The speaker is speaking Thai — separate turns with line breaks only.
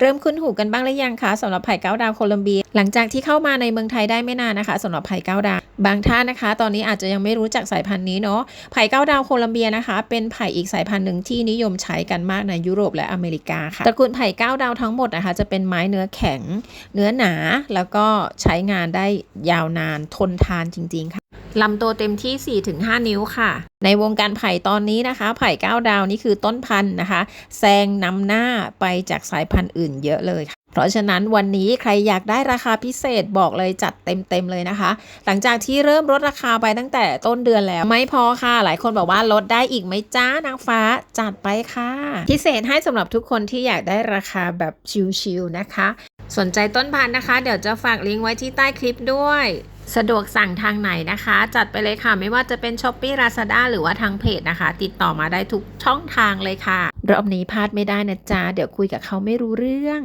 เริ่มคุ้นหูกันบ้างหรือยังคะสำหรับไผ่เก้าดาวโคลัมเบีย หลังจากที่เข้ามาในเมืองไทยได้ไม่นานนะคะสำหรับไผ่เก้าดาวบางท่านนะคะ ตอนนี้อาจจะยังไม่รู้จักสายพันธุ์นี้เนาะไผ่เก้าดาวโคลัมเบียนะคะ เป็นไผ่อีกสายพันธุ์หนึ่งที่นิยมใช้กันมากในยุโรปและอเมริกาค่ะตระกูลไผ่เก้าดาวทั้งหมดนะคะ จะเป็นไม้เนื้อแข็ง เนื้อหนาแล้วก็ใช้งานได้ยาวนานทนทานจริง ๆค่ะ ลำตัวเต็มที่ 4-5 นิ้วค่ะ ในวงการไผ่ตอนนี้นะคะ ไผ่ก้าวดาวนี่คือต้นพันธุ์นะคะแซงนำหน้าไปจากสายพันธุ์อื่นเยอะเลยค่ะ เพราะฉะนั้นวันนี้ใครอยากได้ราคาพิเศษบอกเลยจัดเต็มๆเลยนะคะ หลังจากที่เริ่มลดราคาไปตั้งแต่ต้นเดือนแล้ว ไม่พอค่ะ หลายคนบอกว่าลดได้อีกไหมจ้านางฟ้าจัดไปค่ะ พิเศษให้สำหรับทุกคนที่อยากได้ราคาแบบชิลๆนะคะ สนใจต้นพันธุ์นะคะ เดี๋ยวจะฝากลิงก์ไว้ที่ใต้คลิปด้วย สะดวกสั่งทางไหนนะคะ จัดไปเลยค่ะ ไม่ว่าจะเป็น s h อ p e e Lazada หรือว่าทางเพจนะคะ ติดต่อมาได้ทุกช่องทางเลยค่ะ รอบนี้พลาดไม่ได้นะจ๊ะ เดี๋ยวคุยกับเขาไม่รู้เรื่อง